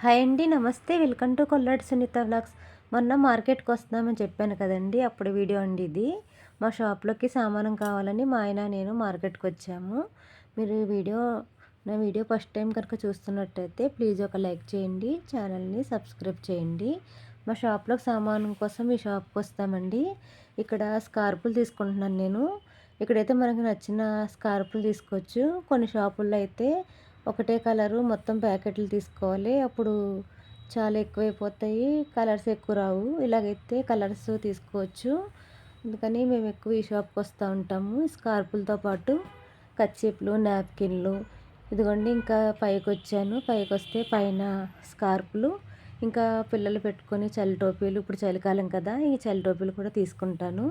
Hi అండి నమస్తే. Welcome to Kolladi Sunitha vlogs. మొన్న మార్కెట్కి వస్తున్నామని చెప్పాను కదండి అప్పుడు వీడియో అండి ఇది మా షాప్లోకి సామానం కావాలని మా ఆయన నేను మార్కెట్కి వచ్చాము. మీరు వీడియో నా వీడియో ఫస్ట్ టైం కనుక చూస్తున్నట్టయితే ప్లీజ్ ఒక లైక్ చేయండి ఛానల్ని సబ్స్క్రైబ్ చేయండి. మా షాప్లో సామానం కోసం ఈ షాప్కి వస్తామండి. ఇక్కడ స్కార్పులు తీసుకుంటున్నాను నేను. ఇక్కడైతే మనకు నచ్చిన స్కార్పులు తీసుకోవచ్చు. కొన్ని షాపుల్లో అయితే ఒకటే కలరు మొత్తం ప్యాకెట్లు తీసుకోవాలి. అప్పుడు చాలా ఎక్కువైపోతాయి. కలర్స్ ఎక్కువ రావు. ఇలాగైతే కలర్స్ తీసుకోవచ్చు. అందుకని మేము ఎక్కువ ఈ షాప్కి వస్తూ ఉంటాము. స్కార్పులతో పాటు కచ్చిప్లు నాప్కిన్లు. ఇదిగోండి ఇంకా పైకి వచ్చాను పైకి వస్తే పైన స్కార్పులు. ఇంకా పిల్లలు పెట్టుకొని చలి టోపీలు. ఇప్పుడు చలికాలం కదా. ఈ చలి టోపీలు కూడా తీసుకుంటాను.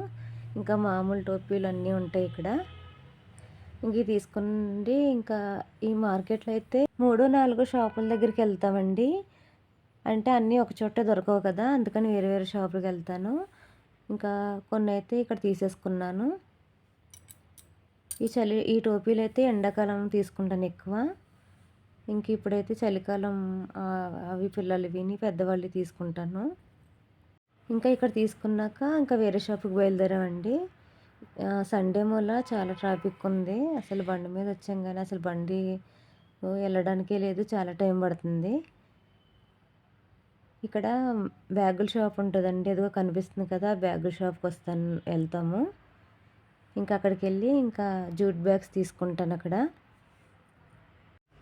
ఇంకా మామూలు టోపీలు అన్నీ ఉంటాయి ఇక్కడ. ఇంక తీసుకుండి ఇంకా ఈ మార్కెట్లో అయితే మూడు నాలుగు షాపుల దగ్గరికి వెళ్తామండి. అంటే అన్నీ ఒక చోట దొరకవు కదా అందుకని వేరే వేరే షాపులకు వెళ్తాను. ఇంకా కొన్ని అయితే ఇక్కడ తీసేసుకున్నాను. ఈ చలి ఈ టోపీలు అయితే ఎండాకాలం తీసుకుంటాను ఎక్కువ. ఇంక ఇప్పుడైతే చలికాలం అవి పిల్లలు విని పెద్దవాళ్ళు తీసుకుంటాను. ఇంకా ఇక్కడ తీసుకున్నాక ఇంకా వేరే షాప్కి బయలుదేరామండి. సండే మూల చాలా ట్రాఫిక్ ఉంది. అసలు బండి మీద వచ్చాం కానీ అసలు బండి వెళ్ళడానికే లేదు. చాలా టైం పడుతుంది. ఇక్కడ బ్యాగుల షాప్ ఉంటుందండి. ఏదో కనిపిస్తుంది కదా బ్యాగుల షాప్కి వస్తాను వెళ్తాము. ఇంకా అక్కడికి వెళ్ళి ఇంకా జూట్ బ్యాగ్స్ తీసుకుంటాను అక్కడ.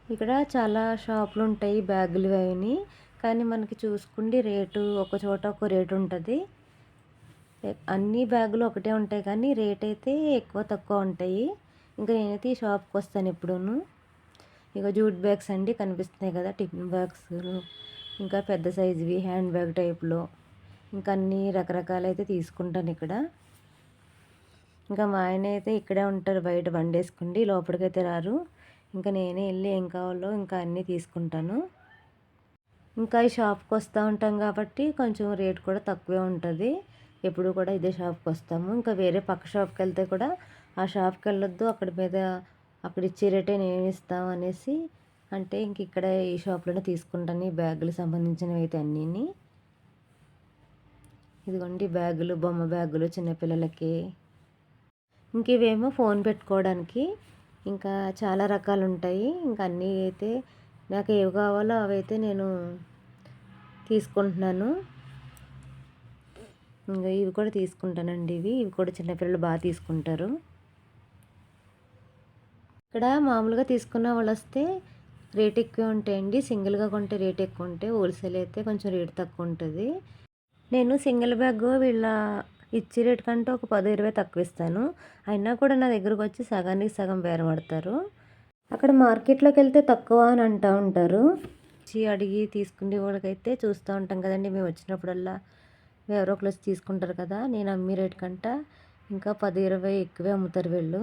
ఇక్కడ చాలా షాపులు ఉంటాయి బ్యాగులు అవి. కానీ మనకి చూసుకుండి రేటు ఒక చోట ఒక రేటు ఉంటుంది. అన్ని బ్యాగులు ఒకటే ఉంటాయి కానీ రేట్ అయితే ఎక్కువ తక్కువ ఉంటాయి. ఇంకా నేనైతే ఈ షాప్కి వస్తాను ఎప్పుడూను ఇక జూట్ బ్యాగ్స్ అండి కనిపిస్తున్నాయి కదా టిఫిన్ బ్యాగ్స్ ఇంకా పెద్ద సైజువి హ్యాండ్ బ్యాగ్ టైప్లో. ఇంకా అన్ని రకరకాలు అయితే తీసుకుంటాను ఇక్కడ. ఇంకా మా ఆయన అయితే ఇక్కడే ఉంటారు బయట బండి వేసుకుండి లోపలికైతే రారు. ఇంకా నేనే వెళ్ళి ఏం కావాలో ఇంకా అన్నీ తీసుకుంటాను. ఇంకా ఈ షాప్కి వస్తూ ఉంటాం కాబట్టి కొంచెం రేట్ కూడా తక్కువే ఉంటుంది. ఎప్పుడు కూడా ఇదే షాప్కి వస్తాము. ఇంకా వేరే పక్క షాప్కి వెళ్తే కూడా ఆ షాప్కి వెళ్ళొద్దు అక్కడ మీద అక్కడ ఇచ్చే రేటే నేను ఇస్తాం అనేసి అంటే ఇంక ఇక్కడ ఈ షాప్లోనే తీసుకుంటాను. ఈ బ్యాగులు సంబంధించినవి అయితే అన్నీ ఇదిగోండి బ్యాగులు బొమ్మ బ్యాగులు చిన్నపిల్లలకి ఇంక ఇవేమో ఫోన్ పెట్టుకోవడానికి. ఇంకా చాలా రకాలు ఉంటాయి ఇంకా అన్నీ అయితే నాకు ఏవి కావాలో అవైతే నేను తీసుకుంటున్నాను. ఇంకా ఇవి కూడా తీసుకుంటానండి ఇవి. ఇవి కూడా చిన్నపిల్లలు బాగా తీసుకుంటారు. ఇక్కడ మామూలుగా తీసుకున్న వాళ్ళు వస్తే రేట్ ఎక్కువ ఉంటాయండి. సింగిల్గా కొంటే రేట్ ఎక్కువ ఉంటాయి. హోల్సేల్ అయితే కొంచెం రేట్ తక్కువ ఉంటుంది. నేను సింగిల్ బ్యాగ్ వీళ్ళ ఇచ్చే రేట్ కంటే ఒక పది ఇరవై తక్కువ ఇస్తాను. అయినా కూడా నా దగ్గరకు వచ్చి సగానికి సగం బేరపడతారు అక్కడ మార్కెట్లోకి వెళ్తే తక్కువ అని అంటూ ఉంటారు. వచ్చి అడిగి తీసుకునే వాళ్ళకైతే చూస్తూ ఉంటాం కదండి. మేము వచ్చినప్పుడల్లా ఎవరో ఒకరు తీసుకుంటారు కదా నేను అమ్మి రేట్ కంట ఇంకా పది ఇరవై ఎక్కువే అమ్ముతారు వీళ్ళు.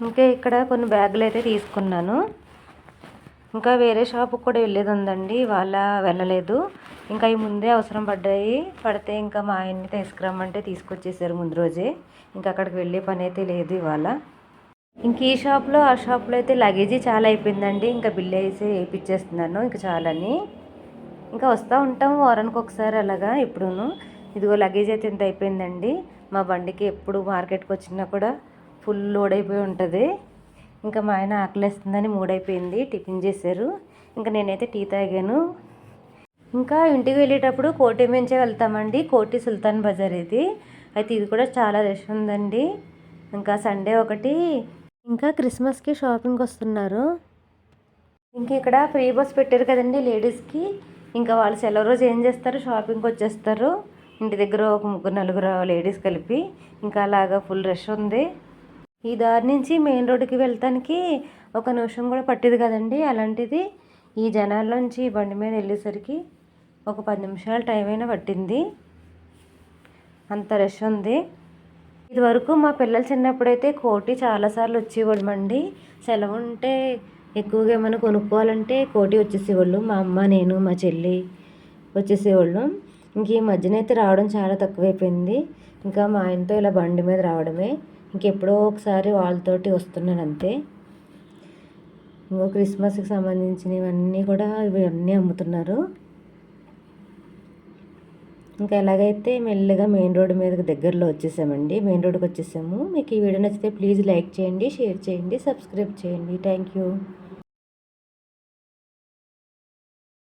ఇంకా ఇక్కడ కొన్ని బ్యాగులు అయితే తీసుకున్నాను. ఇంకా వేరే షాపుకి కూడా వెళ్ళేది ఉందండి వాళ్ళ వెళ్ళలేదు. ఇంకా ఈ ముందే అవసరం పడ్డాయి పడితే ఇంకా మా ఆయన్ని తీసుకురమ్మంటే తీసుకొచ్చేసారు ముందు రోజే. ఇంకా అక్కడికి వెళ్ళే పని అయితే లేదు ఇవాళ. ఇంక ఈ షాప్లో ఆ షాప్లో అయితే లగేజీ చాలా అయిపోయిందండి ఇంకా బిల్ వేసి వేయించేస్తున్నాను ఇంకా చాలని. ఇంకా వస్తూ ఉంటాం వారానికి ఒకసారి అలాగా ఇప్పుడును. ఇదిగో లగేజ్ అయితే ఇంత అయిపోయిందండి. మా బండికి ఎప్పుడు మార్కెట్కి వచ్చినా కూడా ఫుల్ లోడ్ అయిపోయి ఉంటుంది. ఇంకా మా ఆయన ఆకలిస్తుందని మూడైపోయింది టిఫిన్ చేశారు. ఇంకా నేనైతే టీ తాగాను. ఇంకా ఇంటికి వెళ్ళేటప్పుడు కోటి మించే వెళ్తామండి. కోటి సుల్తాన్ బజార్ ఇది. అయితే ఇది కూడా చాలా రష్ ఉందండి. ఇంకా సండే ఒకటి. ఇంకా క్రిస్మస్కి షాపింగ్కి వస్తున్నారు. ఇంక ఇక్కడ ఫ్రీ బస్ పెట్టారు కదండి లేడీస్కి. ఇంకా వాళ్ళు సెలవు రోజు ఏం చేస్తారు? షాపింగ్కి వచ్చేస్తారు. ఇంటి దగ్గర ఒక ముగ్గురు నలుగురు లేడీస్ కలిపి ఇంకా అలాగా ఫుల్ రష్ ఉంది. ఈ దారి నుంచి మెయిన్ రోడ్డుకి వెళ్తానికి ఒక నిమిషం కూడా పట్టేది కదండి. అలాంటిది ఈ జనాల్లోంచి బండి మీద వెళ్ళేసరికి ఒక పది నిమిషాలు టైం అయినా పట్టింది. అంత రష్ ఉంది. ఇది వరకు మా పిల్లలు చిన్నప్పుడైతే కోటి చాలాసార్లు వచ్చేవాళ్ళమండి. సెలవు ఉంటే ఎక్కువగా ఏమైనా కొనుక్కోవాలంటే కోటి వచ్చేసేవాళ్ళు. మా అమ్మ నేను మా చెల్లి వచ్చేసేవాళ్ళు. ఇంక ఈ మధ్యన అయితే రావడం చాలా తక్కువైపోయింది. ఇంకా మా ఆయనతో ఇలా బండి మీద రావడమే. ఇంకెప్పుడో ఒకసారి వాళ్ళతోటి వస్తున్నాను అంతే. ఇంకో క్రిస్మస్కి సంబంధించినవన్నీ కూడా ఇవన్నీ అమ్ముతున్నారు. ఇంకా ఎలాగైతే మెల్లగా మెయిన్ రోడ్ మీదకి దగ్గరలో వచ్చేసామండి మెయిన్ రోడ్కి వచ్చేసాము. మీకు ఈ వీడియో నచ్చితే ప్లీజ్ లైక్ చేయండి షేర్ చేయండి సబ్స్క్రైబ్ చేయండి. Thank you.